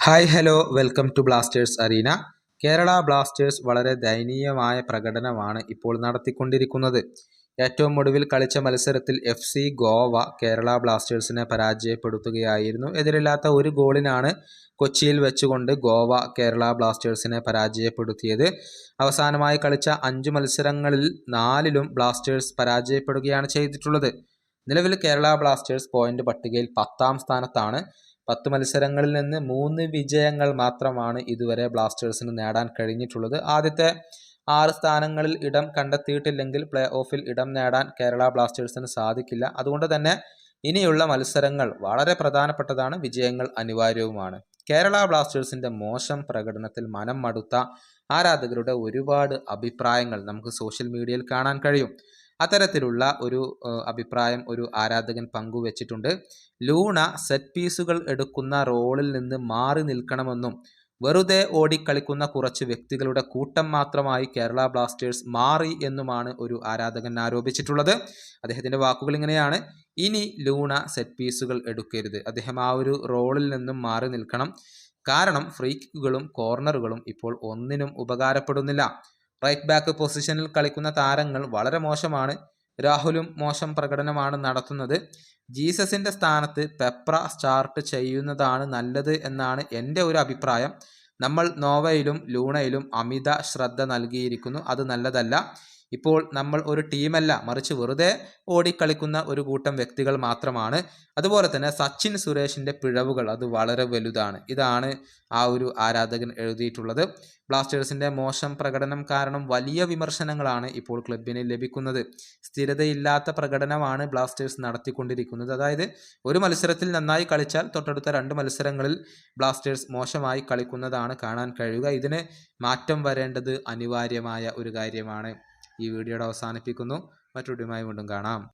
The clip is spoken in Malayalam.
Hi hello welcome to Blasters arena Kerala Blasters വളരെ ദയനീയമായ പ്രകടനമാണ് ഇപ്പോൾ നടത്തിക്കൊണ്ടിരിക്കുന്നത്. ഏറ്റവും ഒടുവിൽ കളിച്ച മത്സരത്തിൽ എഫ് സി ഗോവ കേരള ബ്ലാസ്റ്റേഴ്സിനെ പരാജയപ്പെടുത്തുകയായിരുന്നു. എതിരില്ലാത്ത ഒരു ഗോളിനാണ് കൊച്ചിയിൽ വെച്ചുകൊണ്ട് ഗോവ കേരള ബ്ലാസ്റ്റേഴ്സിനെ പരാജയപ്പെടുത്തിയത്. അവസാനമായി കളിച്ച അഞ്ച് മത്സരങ്ങളിൽ നാലിലും ബ്ലാസ്റ്റേഴ്സ് പരാജയപ്പെടുകയാണ് ചെയ്തിട്ടുള്ളത്. നിലവിൽ കേരള ബ്ലാസ്റ്റേഴ്സ് പോയിന്റ് പട്ടികയിൽ പത്താം സ്ഥാനത്താണ്. പത്ത് മത്സരങ്ങളിൽ നിന്ന് മൂന്ന് വിജയങ്ങൾ മാത്രമാണ് ഇതുവരെ ബ്ലാസ്റ്റേഴ്സിന് നേടാൻ കഴിഞ്ഞിട്ടുള്ളത്. ആദ്യത്തെ ആറ് സ്ഥാനങ്ങളിൽ ഇടം കണ്ടെത്തിയിട്ടില്ലെങ്കിൽ പ്ലേ ഓഫിൽ ഇടം നേടാൻ കേരള ബ്ലാസ്റ്റേഴ്സിന് സാധിക്കില്ല. അതുകൊണ്ട് തന്നെ ഇനിയുള്ള മത്സരങ്ങൾ വളരെ പ്രധാനപ്പെട്ടതാണ്. വിജയങ്ങൾ അനിവാര്യവുമാണ്. കേരള ബ്ലാസ്റ്റേഴ്സിന്റെ മോശം പ്രകടനത്തിൽ മനം മടുത്ത ആരാധകരുടെ ഒരുപാട് അഭിപ്രായങ്ങൾ നമുക്ക് സോഷ്യൽ മീഡിയയിൽ കാണാൻ കഴിയും. അത്തരത്തിലുള്ള ഒരു അഭിപ്രായം ഒരു ആരാധകൻ പങ്കുവച്ചിട്ടുണ്ട്. ലൂണ സെറ്റ് പീസുകൾ എടുക്കുന്ന റോളിൽ നിന്ന് മാറി നിൽക്കണമെന്നും വെറുതെ ഓടിക്കളിക്കുന്ന കുറച്ച് വ്യക്തികളുടെ കൂട്ടം മാത്രമായി കേരള ബ്ലാസ്റ്റേഴ്സ് മാറി എന്നുമാണ് ഒരു ആരാധകൻ ആരോപിച്ചിട്ടുള്ളത്. അദ്ദേഹത്തിന്റെ വാക്കുകൾ ഇങ്ങനെയാണ്. ഇനി ലൂണ സെറ്റ് പീസുകൾ എടുക്കരുത്. അദ്ദേഹം ആ ഒരു റോളിൽ നിന്നും മാറി നിൽക്കണം. കാരണം ഫ്രീ കിക്കുകളും കോർണറുകളും ഇപ്പോൾ ഒന്നിനും ഉപകാരപ്പെടുന്നില്ല. റൈറ്റ് ബാക്ക് പൊസിഷനിൽ കളിക്കുന്ന താരങ്ങൾ വളരെ മോശമാണ്. രാഹുലും മോശം പ്രകടനമാണ് നടത്തുന്നത്. ജീസസിന്റെ സ്ഥാനത്ത് പെപ്ര സ്റ്റാർട്ട് ചെയ്യുന്നതാണ് നല്ലത് എന്നാണ് എന്റെ ഒരു അഭിപ്രായം. നമ്മൾ നോവയിലും ലൂണയിലും അമിത ശ്രദ്ധ നൽകിയിരിക്കുന്നു. അത് നല്ലതല്ല. ഇപ്പോൾ നമ്മൾ ഒരു ടീമല്ല മറിച്ച് വെറുതെ ഓടിക്കളിക്കുന്ന ഒരു കൂട്ടം വ്യക്തികൾ മാത്രമാണ്. അതുപോലെ തന്നെ സച്ചിൻ സുരേഷിന്റെ പിഴവുകൾ അത് വളരെ വലുതാണ്. ഇതാണ് ആ ഒരു ആരാധകൻ എഴുതിയിട്ടുള്ളത്. ബ്ലാസ്റ്റേഴ്സിന്റെ മോശം പ്രകടനം കാരണം വലിയ വിമർശനങ്ങളാണ് ഇപ്പോൾ ക്ലബിന് ലഭിക്കുന്നത്. സ്ഥിരതയില്ലാത്ത പ്രകടനമാണ് ബ്ലാസ്റ്റേഴ്സ് നടത്തിക്കൊണ്ടിരിക്കുന്നത്. അതായത് ഒരു മത്സരത്തിൽ നന്നായി കളിച്ചാൽ തൊട്ടടുത്ത രണ്ട് മത്സരങ്ങളിൽ ബ്ലാസ്റ്റേഴ്സ് മോശമായി കളിക്കുന്നതാണ് കാണാൻ കഴിയുക. ഇതിന് മാറ്റം വരേണ്ടത് അനിവാര്യമായ ഒരു കാര്യമാണ്. ഈ വീഡിയോയുടെ അവസാനിപ്പിക്കുന്നു. മറ്റൊരു വീണ്ടും കാണാം.